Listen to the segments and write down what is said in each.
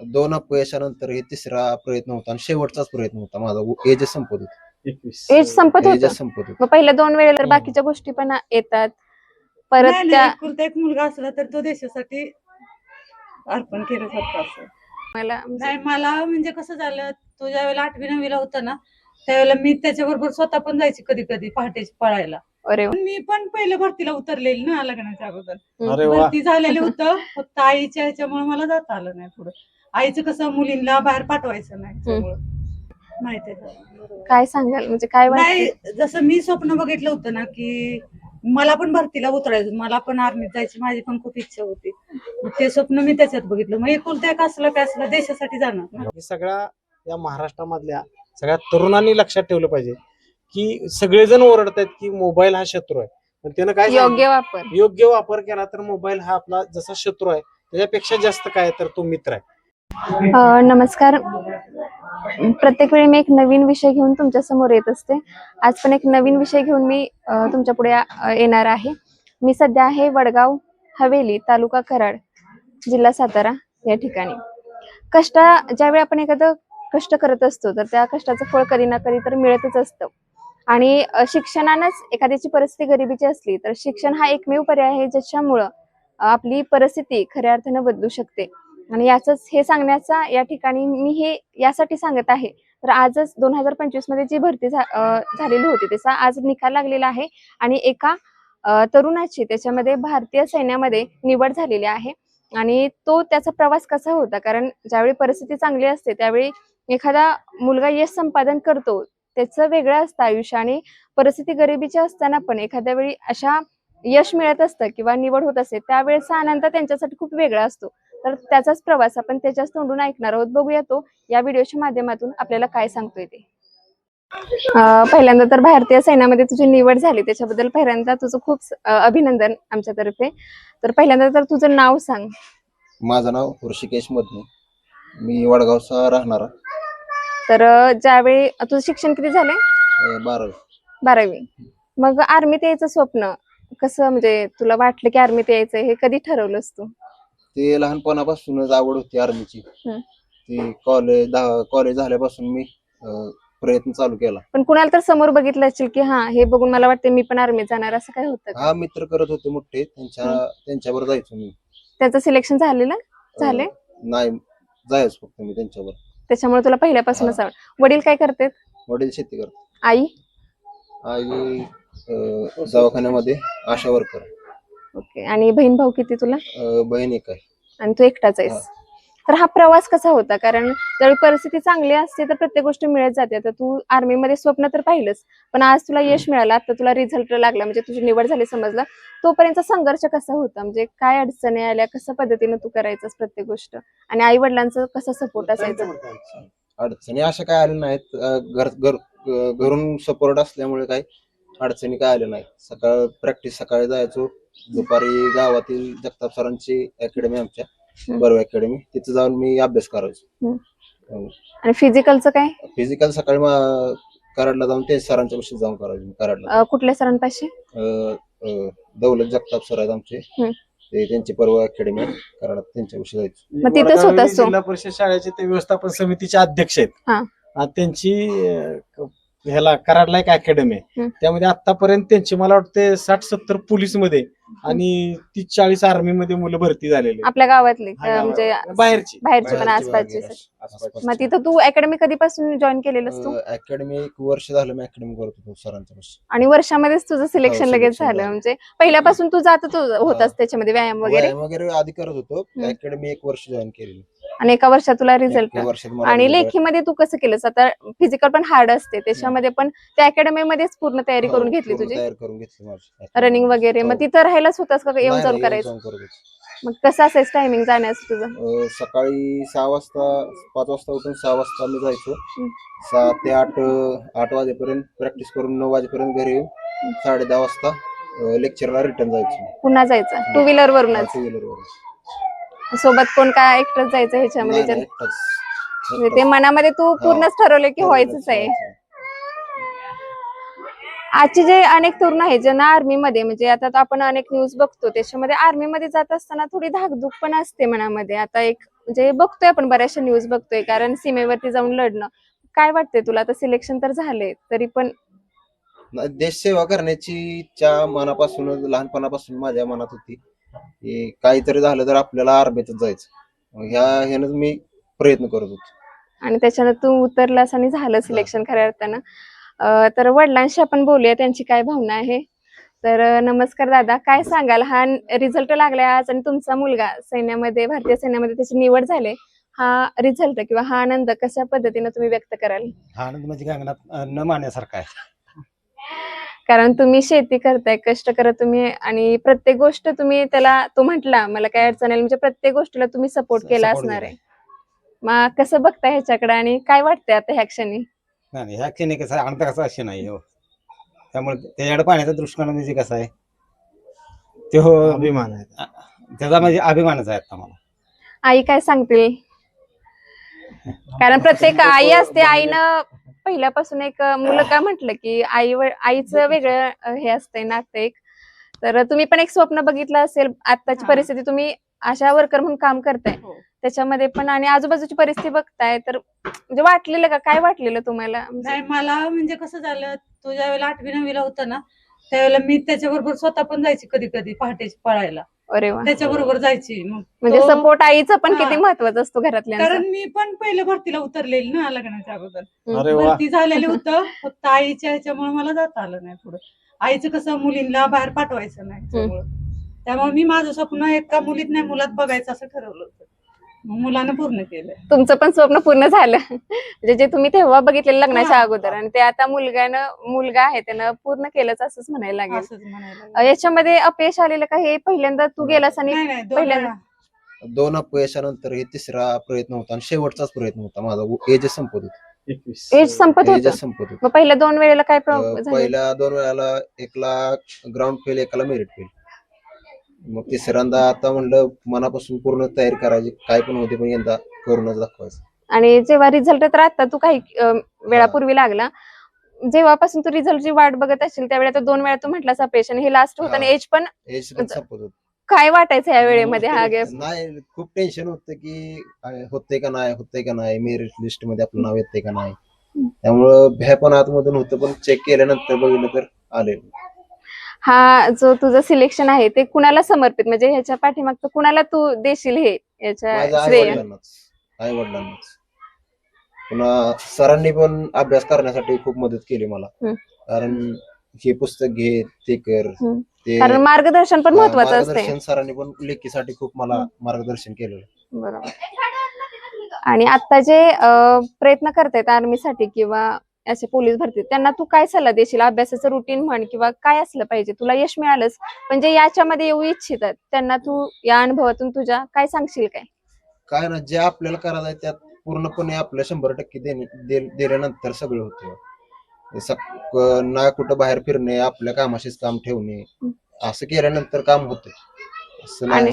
दोन अपयशानंतर हे तिसरा प्रयत्न होता आणि शेवटचाच प्रयत्न होता माझा. एज संपत होत. एज संपत एज होत? संपत होत. मग पहिल्या दोन वेळेला. बाकीच्या गोष्टी पण येतात. परत नाही, त्या एक मुलगा असला तर तो देशासाठी अर्पण केल्यासारखं असं. मला म्हणजे नाही मला म्हणजे कसं झालं तो ज्या वेळेला आठवी नववीला होता ना त्यावेळेला मी त्याच्याबरोबर स्वतः पण जायची कधी कधी पहाटेची पळायला. अरे. मी पण पहिलं भरतीला उतरलेली ना लग्नाच्या अगोदर. भरती झालेलं होतं फक्त आईच्या ह्याच्यामुळे मला जाता आलं नाही पुढे. आईचं कसं मुलींना बाहेर पाठवायचं नाही त्यामुळं. माहिती. काय सांगाल? म्हणजे काय नाही जसं मी स्वप्न बघितलं होतं ना की मला पण भरतीला उतरायचं मला पण आर्मीत जायची माझी पण खूप इच्छा होती. ते स्वप्न मी त्याच्यात बघितलं. मग एकुलता एक असलं काय असलं देशासाठी जाणार हे सगळ्या या महाराष्ट्रामधल्या सगळ्या तरुणांनी लक्षात ठेवलं पाहिजे की सगळेजण ओरडतायत की मोबाईल हा शत्रू आहे. पण त्यानं काय? योग्य वापर. योग्य वापर केला तर मोबाईल हा आपला जसा शत्रू आहे त्याच्यापेक्षा जास्त काय तर तो मित्र आहे. नमस्कार. प्रत्येक वेळी मी एक नवीन विषय घेऊन तुमच्यासमोर येत असते. आज पण एक नवीन विषय घेऊन मी तुमच्यापुढे येणार आहे. मी सध्या आहे वडगाव हवेली तालुका कराड जिल्हा सातारा या ठिकाणी. कष्टा ज्यावेळी आपण एखादं कष्ट करत असतो तर त्या कष्टाचं फळ कधी ना कधी तर मिळतच असतं. आणि शिक्षणानंच एखाद्याची परिस्थिती गरिबीची असली तर शिक्षण हा एकमेव पर्याय आहे ज्याच्यामुळं आपली परिस्थिती खऱ्या अर्थानं बदलू शकते. आणि याच हे सांगण्याचा या ठिकाणी मी हे यासाठी सांगत आहे. तर आजच दोन हजार पंचवीसमध्ये जी भरती झा- झालेली होती त्याचा आज निकाल लागलेला आहे आणि एका तरुणाची त्याच्यामध्ये भारतीय सैन्यामध्ये निवड झालेली आहे आणि तो त्याचा प्रवास कसा होता? कारण ज्यावेळी परिस्थिती चांगली असते त्यावेळी एखादा मुलगा यश संपादन करतो त्याचं वेगळं असतं आयुष्य आणि परिस्थिती गरिबीची असताना पण एखाद्या वेळी अशा यश मिळत असतं किंवा निवड होत असते त्यावेळेचा आनंद त्यांच्यासाठी खूप वेगळा असतो. तर त्याचाच प्रवास आपण त्याच्याच तोंडून ऐकणार आहोत. बघूया तो या व्हिडिओच्या माध्यमातून आपल्याला काय सांगतोय ते. पहिल्यांदा तर भारतीय सैन्यामध्ये तुझी निवड झाली. त्याच्याबद्दल पहिल्यांदा तुझं खूप अभिनंदन आमच्यातर्फे तर पहिल्यांदा तर तुझं नाव सांग. माझं नाव ऋषिकेश मदने मी वडगावचा राहणारा. तर ज्यावेळी तुझं शिक्षण किती झालंय अं, बारावी. बारावी. मग आर्मीत यायचं स्वप्न कसं? म्हणजे तुला वाटलं की आर्मीत यायचं हे कधी ठरवलंस तू? ते लहानपणापासूनच आवड होती आर्मीची हं. ती कॉलेज कॉलेज झाल्यापासून मी अं, प्रयत्न चालू केला. पण कुणाला तर समोर बघितलं असेल की हा हे बघून मला वाटतं मी पण आर्मीत जाणार. असं काय होतं का? हा मित्र करत होते मोठे. त्यांच्या त्यांच्यावर जायचो मी. त्याचं सिलेक्शन झालेलं? अं, झाले नाही जायच फक्त मी त्यांच्यावर त्याच्यामुळे तुला पहिल्यापासूनच आवड. वडील काय करतात? वडील शेती करतात. आई? आई अं, दवाखान्यामध्ये आशा वर्कर ओके. आणि बहीण भाऊ किती तुला? बहीण एक आहे. आणि तू एकटाच आहेस. तर हा प्रवास कसा होता? कारण ज्यावेळी परिस्थिती चांगली असते तर प्रत्येक गोष्ट मिळत जाते. आता तू आर्मी मध्ये स्वप्न तर पाहिलंच पण आज तुला यश मिळालं. आता तुला रिझल्ट लागला म्हणजे तुझी निवड झाली समजलं. तोपर्यंत संघर्ष कसा होता? म्हणजे काय अडचणी आल्या? कशा पद्धतीने तू करायचंस प्रत्येक गोष्ट? आणि आई वडिलांचं कसं सपोर्ट असायचं? अडचणी अशा काय आल्या नाहीत. अं, घर घर अं, घरून सपोर्ट असल्यामुळे काही अडचणी काय आल्या नाहीत. सकाळ प्रॅक्टिस सकाळी जायचो. दुपारी गावातील जगताप सरांची अकॅडमी आमच्या. बर्व अकॅडमी तिथे जाऊन मी अभ्यास करायचो. आणि फिजिकलचं काय? फिजिकल सकाळी कराडला जाऊन ते सरांच्या पाशी जाऊन करायचो मी कराडला. अं, कुठल्या सरांपाशी? अं, अं, दौलत जगताप सर आहेत आमचे. हम्म. ते त्यांची पर्व अकॅडमी कराडात त्यांच्यापाशी जायचो. मग तिथंच वडगाव होतास तू? जिल्हा परिषद शाळेचे ते व्यवस्थापन समितीचे अध्यक्ष आहेत. हा. आणि त्यांची अं, ह्याला कराडला एक अकॅडमी आहे. त्यामध्ये आतापर्यंत त्यांची मला वाटते साठ सत्तर पोलीसमध्ये आणि तीस चाळीस आर्मी मध्ये मुलं भरती झालेली आपल्या गावातले हा. म्हणजे बाहेरची बाहेरचे पण आसपासचे. मग तिथं तू अकॅडमी कधीपासून जॉईन केलेलंस तू अकॅडमी एक वर्ष झालं मी अकॅडमी करत होतो सरांच्या आणि वर्षामध्येच तुझं सिलेक्शन हो, लगेच झालं. म्हणजे पहिल्यापासून तू जातच होतास. त्याच्यामध्ये व्यायाम वगैरे व्यायाम वगैरे आधी करत होतो. अकॅडमी एक वर्ष जॉईन केलेली आणि एका वर्षात तुला रिझल्ट आणि लेखीमध्ये तू कसं केलंस? आता फिजिकल पण हार्ड असते. त्याच्यामध्ये पण त्या अकॅडमी मध्येच पूर्ण तयारी हो, करून घेतली पूर्ण तुझी? तयार करून घेतली माझी. रनिंग वगैरे. मग हो. तिथं राहायलाच होतास का? येऊन जाऊन करायचं. मग कसं असायचं टायमिंग जाण्याचं तुझं? सकाळी सहा वाजता पाच वाजता उठून सहा वाजता मी जायचो. सहा ते आठ आठ वाजेपर्यंत प्रॅक्टिस करून नऊ वाजेपर्यंत घरी येऊन साडे दहा वाजता लेक्चरला रिटर्न जायचो. पुन्हा जायचं. टू व्हीलर वरूनच. टू व्हीलर सोबत कोण काय एकटंच जायचं ह्याच्यामध्ये म्हणजे ते मनामध्ये तू पूर्णच ठरवलं की व्हायचंच आहे. आजचे जे अनेक तरुण आहेत ज्यांना आर्मीमध्ये म्हणजे आता तर आपण अनेक न्यूज बघतो त्याच्यामध्ये आर्मीमध्ये जात असताना थोडी धाकधूक पण असते मनामध्ये. आता एक म्हणजे बघतोय आपण बऱ्याचशा न्यूज बघतोय कारण सीमेवरती जाऊन लढणं. काय वाटतंय तुला? आता सिलेक्शन तर झाले तरी पण देशसेवा करण्याची इच्छा मनापासूनच लहानपणापासून माझ्या मनात होती. की काहीतरी झालं तर आपल्याला आर्मीतच जायचं. मग ह्या ह्यानं मी प्रयत्न करत होतो. आणि त्याच्यानं तू उतरलास आणि झालं सिलेक्शन खऱ्या अर्थानं. अं, तर वडिलांशी आपण बोलूया त्यांची काय भावना आहे? तर अं, नमस्कार दादा काय सांगाल? हा रिझल्ट लागलाय आज आणि तुमचा मुलगा सैन्यामध्ये भारतीय सैन्यामध्ये त्याची निवड झाली. हा रिझल्ट किंवा हा आनंद कशा पद्धतीने तुम्ही व्यक्त कराल? हा आनंद म्हणजे गगनात अं, न मानण्यासारखा आहे. कारण तुम्ही शेती करताय कष्ट करत तुम्ही आणि प्रत्येक गोष्ट तुम्ही त्याला तो म्हटला मला काय अडचण आहे म्हणजे प्रत्येक गोष्टीला तुम्ही सपोर्ट केला support असणार. आहे. मग कसं बघताय ह्याच्याकडे आणि काय वाटतंय आता ह्या क्षणी? नाही नाही, ह्या क्षणी कसं आहे, आनंद कसा असे नाही हो. त्यामुळे त्याच्याकडे पाहण्याचा दृष्टिकोन म्हणजे कसा आहे? तो अभिमान आहे. त्याचा म्हणजे अभिमानच आहे आता मला. आई काय सांगतील? कारण प्रत्येक आई असते आईनं पहिल्यापासून एक मुलं का म्हटलं की आई आईचं वेगळं हे असतंय नातं एक तर तुम्ही पण एक स्वप्न बघितलं असेल आताची. परिस्थिती तुम्ही आशा वर्कर म्हणून काम करताय. हो. त्याच्यामध्ये पण आणि आजूबाजूची परिस्थिती बघताय तर म्हणजे वाटलेलं का? काय वाटलेलं तुम्हाला? म्हणजे नाही मला म्हणजे कसं झालं तो ज्या वेळेला आठवी नववीला होता ना त्यावेळेला मी त्याच्याबरोबर स्वतः पण जायची कधी कधी पहाटेची पळायला. अरे वा. त्याच्याबरोबर जायची मग. म्हणजे तो- सपोर्ट आईचं पण हा. किती महत्वाचं असतो घरातल्या कारण मी पण पहिले भरतीला उतरलेली ना लग्नाच्या अगोदर. अरे वा. भरती झालेली होतं फक्त आईच्या ह्याच्यामुळे मला जाता आलं नाही पुढे. आईचं कसं मुलींना बाहेर पाठवायचं नाही त्यामुळं त्यामुळे मी माझं स्वप्न एका मुलीत नाही मुलात बघायचं असं ठरवलं होतं. मुलानं पूर्ण केलं तुमचं पण स्वप्न पूर्ण झालं. म्हणजे जे तुम्ही तेव्हा बघितलेलं लग्नाच्या. अगोदर आणि ते आता मुलगानं मुलगा आहे त्यानं पूर्ण केलंच असंच म्हणायला लागेल. याच्यामध्ये अपयश आलेलं का हे पहिल्यांदा तू गेलास आणि नाही नाही दोन पहिल्यांदा-. दोन अपयशानंतर हे तिसरा प्रयत्न होता आणि शेवटचाच प्रयत्न होता माझा. एज संपत होत. एज संपत एज होतं? संपत होत. पहिल्या दोन वेळेला काय प्रॉब्लेम अं, झाले? पहिल्या दोन वेळाला एकला ग्राउंड फेल एकाला मेरिट फेल मग तिसऱ्यांदा आता म्हणलं मनापासून पूर्ण तयारी करायची काय पण होते पण यंदा करूनच दाखवायचं. आणि जेव्हा रिझल्ट तर आता तू काही अं, वेळापूर्वी लागला. जेव्हापासून तू रिझल्टची वाट बघत असेल त्यावेळेला तर दोन वेळा तू म्हटलास आणि हे लास्ट होतं आणि हा. एज पण एज संपत होत. काय वाटायचं या वेळेमध्ये हा गॅप नाही खूप टेन्शन होतं की अं, होतंय का नाही होतंय का नाही मेरिट लिस्टमध्ये आपलं नाव येतंय का नाही. त्यामुळं भ्या पण आतमधून होतं पण चेक केल्यानंतर बघितलं तर आले हा जो तुझं सिलेक्शन आहे ते कुणाला समर्पित? म्हणजे ह्याच्या पाठीमागचं कुणाला तू देशील हे? याच्या श्रेय? वडिलांनाच. आई वडिलांनाच. पुन्हा सरांनी पण अभ्यास करण्यासाठी खूप मदत केली मला. कारण हे पुस्तक घे ते कर. ते कारण मार्गदर्शन पण महत्वाचं असते मार्गदर्शन सरांनी पण लेखीसाठी खूप मला मार्गदर्शन केलेलं. बरोबर. आणि आता जे अं, प्रयत्न करतायत आर्मीसाठी किंवा असे पोलीस भरती त्यांना तू काय सल्ला देशील? अभ्यासाचं रुटीन म्हण किंवा काय असलं पाहिजे? तुला यश मिळालंच. पण जे याच्यामध्ये येऊ इच्छितात त्यांना तू या अनुभवातून तुझ्या काय सांगशील काय? काय ना जे आपल्याला करायचं आहे त्यात पूर्णपणे आपलं शंभर टक्के देणे दे- दिल्यानंतर सगळं होतं. ना कुठं बाहेर फिरणे आपल्या कामाशीच काम ठेवणे असं केल्यानंतर काम होतं आणि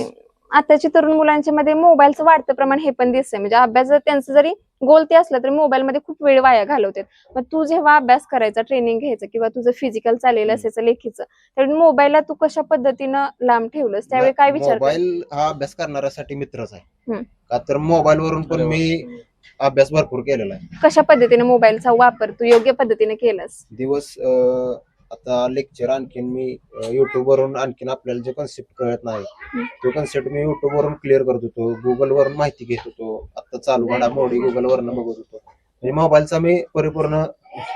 आताची तरुण मुलांच्या मध्ये मोबाईलचं वाढतं प्रमाण हे पण दिसतंय. म्हणजे अभ्यास जर त्यांचं जरी गोल ते असलं तरी मोबाईल मध्ये खूप वेळ वाया घालवतात. मग तू जेव्हा अभ्यास करायचा ट्रेनिंग घ्यायचं किंवा तुझं फिजिकल चालेल असायचं लेखीचं त्यावेळी मोबाईलला तू कशा पद्धतीनं लांब ठेवलंस? त्यावेळी काय विचार? मोबाईल हा अभ्यास करणाऱ्यासाठी मित्रच आहे. का तर मोबाईल वरून पण मी अभ्यास भरपूर केलेला आहे. कशा पद्धतीने मोबाईलचा वापर तू योग्य पद्धतीने केलास? दिवस आता लेक्चर आणखीन मी युट्यूब वरून आणखीन आपल्याला जे कन्सेप्ट कळत नाही तो कन्सेप्ट मी युट्यूब वरून क्लिअर करत होतो. गुगल वरून माहिती घेत होतो. आता चालू घडामोडी गुगल वरून बघत होतो. म्हणजे मोबाईलचा मी परिपूर्ण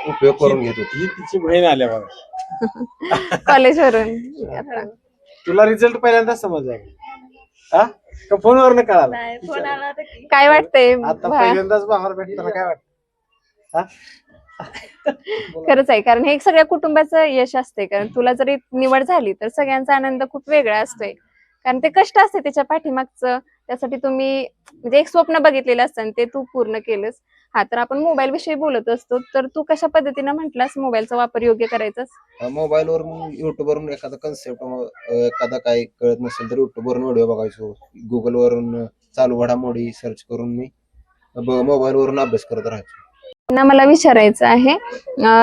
उपयोग करून घेत होतो. ही तिची बहीण आल्या बघा. कॉलेज वरून आता. तुला रिझल्ट पहिल्यांदा समजला का? हा? का फोनवरनं कळाला? काय वाटतंय? आता भा- पहिल्यांदाच बाहेर भेटताना काय वाटत? खरंच आहे. कारण हे सगळ्या कुटुंबाचं यश असते कारण तुला जरी निवड झाली तर सगळ्यांचा आनंद खूप वेगळा असतोय. कारण ते कष्ट असते त्याच्या पाठीमागचं. त्यासाठी तुम्ही म्हणजे एक स्वप्न बघितलेलं असतं आणि ते तू पूर्ण केलंस. हा तर आपण मोबाईल विषयी बोलत असतो. तर तू कशा पद्धतीनं म्हटलास मोबाईलचा वापर योग्य करायचा? मोबाईल वरून युट्यूब वरून एखादा कन्सेप्ट एखादा काही कळत नसेल तर युट्यूब वरून व्हिडिओ बघायचो. गुगल वरून चालू घडामोडी सर्च करून मी मोबाईल वरून अभ्यास करत राहायचो. ना मला विचारायचं आहे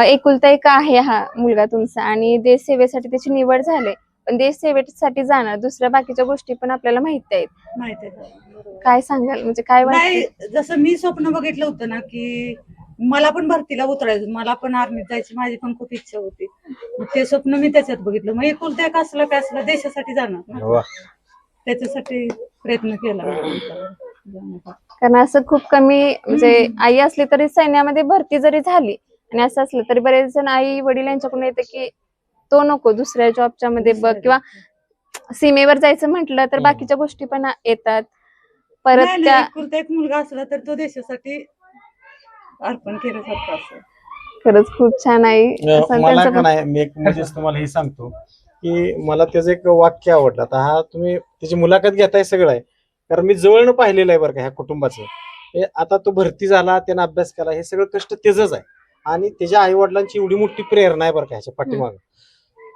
एकुलता एक आहे हा मुलगा तुमचा आणि देश सेवेसाठी त्याची निवड झाली. पण देश सेवेसाठी जाणार दुसऱ्या बाकीच्या गोष्टी पण आपल्याला माहिती आहेत. माहिती आहे? काय सांगाल? म्हणजे काय नाही जसं मी स्वप्न बघितलं होतं ना की मला पण भरतीला उतरायचं मला पण आर्मीत जायची माझी पण खूप इच्छा होती. मग ते स्वप्न मी त्याच्यात बघितलं. मग एकुलता एक असलं काय असलं देशासाठी जाणार ना. वा. त्याच्यासाठी प्रयत्न केला. जाण्याचा. कारण असं खूप कमी म्हणजे आई असली तरी सैन्यामध्ये भरती जरी झाली आणि असं असलं तरी बरेच जण आई वडील यांच्याकडून येते की तो नको दुसऱ्या जॉबच्या मध्ये बघ किंवा सीमेवर जायचं म्हटलं तर. बाकीच्या गोष्टी पण येतात. परत त्या एक मुलगा असला तर तो देशासाठी अर्पण केल्यासारखं असं. खरंच खूप छान आई असं मला त्यांचं का नाही मी एक म्हणजेच तुम्हाला हे सांगतो की मला त्याचं एक वाक्य आवडलं. आता हा तुम्ही त्याची मुलाखत घेताय सगळं आहे. कारण मी जवळनं पाहिलेलं आहे बरं का ह्या कुटुंबाचं. हे आता तो भरती झाला त्यानं अभ्यास केला हे सगळं कष्ट त्याचंच आहे. आणि त्याच्या आई वडिलांची एवढी मोठी प्रेरणा आहे बरं का ह्याच्या पाठीमागं.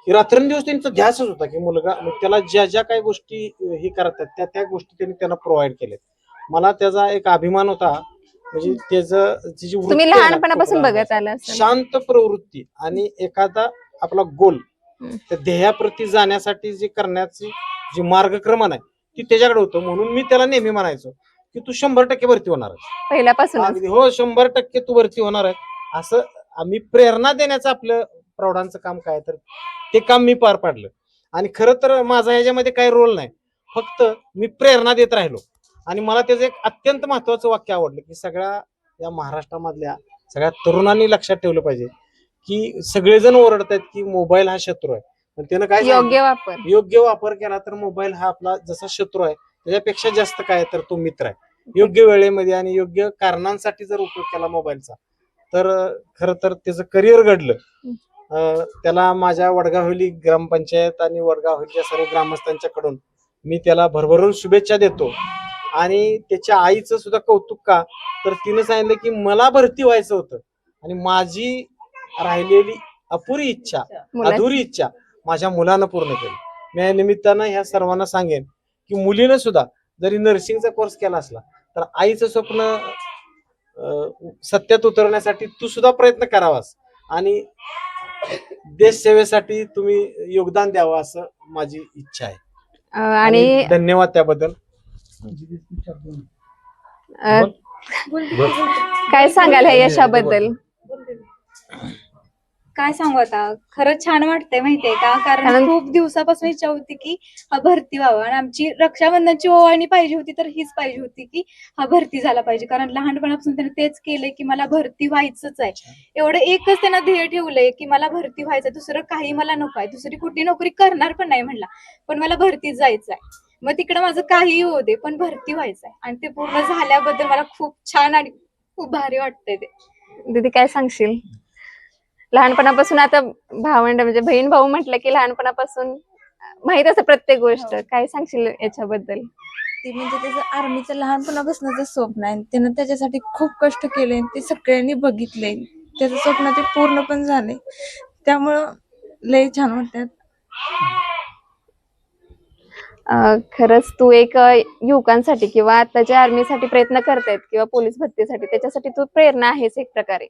की रात्रंदिवस त्यांचा ध्यासच होता की मुलगा मग त्याला ज्या ज्या काही गोष्टी हे करतात त्या त्या गोष्टी त्यांनी त्यांना प्रोव्हाइड केल्यात. मला त्याचा एक अभिमान होता. म्हणजे त्याचं लहानपणापासून बघत आला. शांत प्रवृत्ती आणि एखादा आपला गोल. त्या ध्येयाप्रती जाण्यासाठी जे करण्याची जी मार्गक्रमण आहे ती त्याच्याकडे होतं म्हणून मी त्याला नेहमी म्हणायचो की तू शंभर टक्के भरती होणार अगदी हो शंभर टक्के तू भरती होणार आहे असं आम्ही प्रेरणा देण्याचं आपलं प्रौढांचं काम काय तर ते काम मी पार पाडलं. आणि खरं तर माझा ह्याच्यामध्ये काही रोल नाही. फक्त मी प्रेरणा देत राहिलो. आणि मला त्याचं एक अत्यंत महत्वाचं वाक्य आवडलं की सगळ्या या महाराष्ट्रामधल्या सगळ्या तरुणांनी लक्षात ठेवलं पाहिजे की सगळेजण ओरडतात की मोबाईल हा शत्रू आहे. पण त्यानं काय? योग्य वापर. योग्य वापर केला तर मोबाईल हा आपला जसा शत्रू आहे त्याच्यापेक्षा जास्त काय तर तो मित्र आहे. योग्य वेळेमध्ये आणि योग्य कारणांसाठी जर उपयोग केला मोबाईलचा तर खरं तर त्याचं करिअर घडलं. त्याला माझ्या वडगावली ग्रामपंचायत आणि वडगावलीच्या सर्व ग्रामस्थांच्याकडून मी त्याला भरभरून शुभेच्छा देतो. आणि त्याच्या आईचं सुद्धा कौतुक का? तर तिनं सांगितलं की मला भरती व्हायचं होतं. आणि माझी राहिलेली अपुरी इच्छा. अधुरी इच्छा माझ्या मुलानं पूर्ण केली. मी या निमित्तानं ह्या सर्वांना सांगेन की मुलीनं सुद्धा जरी नर्सिंगचा कोर्स केला असला तर आईचं स्वप्न सत्यात उतरवण्यासाठी तू सुद्धा प्रयत्न करावास. आणि देश सेवेसाठी तुम्ही योगदान द्यावं असं माझी इच्छा आहे. आणि धन्यवाद त्याबद्दल. काय सांगाल ह्या यशाबद्दल? काय सांगू आता? खरंच छान वाटतंय माहितीये का? कारण कारण- खूप दिवसापासून इच्छा होती की हा भरती व्हावा. आणि आमची रक्षाबंधनची ओवाळणी पाहिजे होती तर हीच पाहिजे होती की हा भरती झाला पाहिजे. कारण लहानपणापासून त्याने तेच केलंय की मला भरती व्हायचंच आहे. एवढं एकच त्यानं ध्येय ठेवलंय की मला भरती व्हायचंय दुसरं काही मला नको आहे. दुसरी कुठली नोकरी करणार पण नाही म्हणला पण मला भरतीच जायचंय. मग तिकडे माझं काहीही होऊ दे पण भरती व्हायचंय. आणि ते पूर्ण झाल्याबद्दल मला खूप छान आणि खूप भारी वाटतंय ते. दीदी काय सांगशील? लहानपणापासून आता भावंड म्हणजे बहीण भाऊ म्हटलं की लहानपणापासून माहीत असं प्रत्येक गोष्ट. काय सांगशील याच्याबद्दल? ते म्हणजे त्याचं आर्मीचं लहानपणापासूनच स्वप्न आहे. त्यानं त्याच्यासाठी खूप कष्ट केले ते सगळ्यांनी बघितले. त्याचं स्वप्न ते पूर्ण पण झाले. त्यामुळं लय छान वाटतात अं, खरंच तू एक अं, युवकांसाठी किंवा आताच्या आर्मीसाठी प्रयत्न करतायत किंवा पोलीस भरतीसाठी त्याच्यासाठी तू प्रेरणा आहेस एक प्रकारे.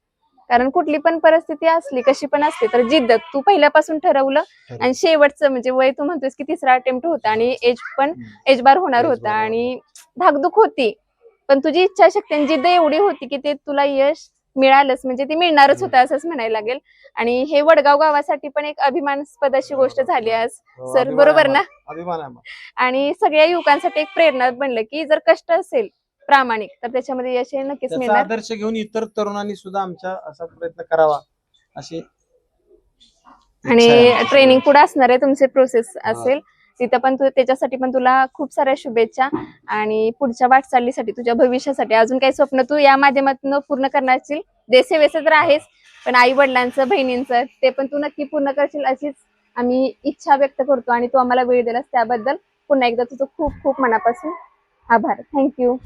कारण कुठली पण परिस्थिती असली कशी पण असली तर जिद्द तू पहिल्यापासून ठरवलं. आणि शेवटचं म्हणजे वय तू म्हणतोस की तिसरा अटेम्प्ट होता आणि एज पण एज बार होणार होता. आणि धाकधूक होती. पण तुझी इच्छाशक्ती आणि जिद्द एवढी होती की ते तुला यश मिळालंच म्हणजे ते मिळणारच होतं असंच म्हणायला लागेल. आणि हे वडगाव गावासाठी पण एक अभिमानास्पद अशी गोष्ट झाली आज. हो, सर अभिमान बरोबर ना. आणि सगळ्या युवकांसाठी एक प्रेरणा बनलं की जर कष्ट असेल प्रामाणिक. तर त्याच्यामध्ये यश हे नक्कीच त्याचा मिळणार. आदर्श घेऊन इतर तरुणांनी सुद्धा आमच्या असा प्रयत्न करावा अशी इच्छा आणि आहे. ट्रेनिंग पुढे असणार आहे तुमचे प्रोसेस असेल. तिथं पण तू त्याच्यासाठी पण तुला खूप साऱ्या शुभेच्छा. आणि पुढच्या वाटचालीसाठी तुझ्या भविष्यासाठी अजून काही स्वप्न तू या माध्यमातून पूर्ण करणार असशील. देशसेवेचं तर आहेस पण आई वडिलांचं बहिणींचं ते पण तू नक्की पूर्ण करशील अशीच आम्ही इच्छा व्यक्त करतो. आणि तू आम्हाला वेळ दिलास त्याबद्दल पुन्हा एकदा तुझं खूप खूप मनापासून आभार. थँक्यू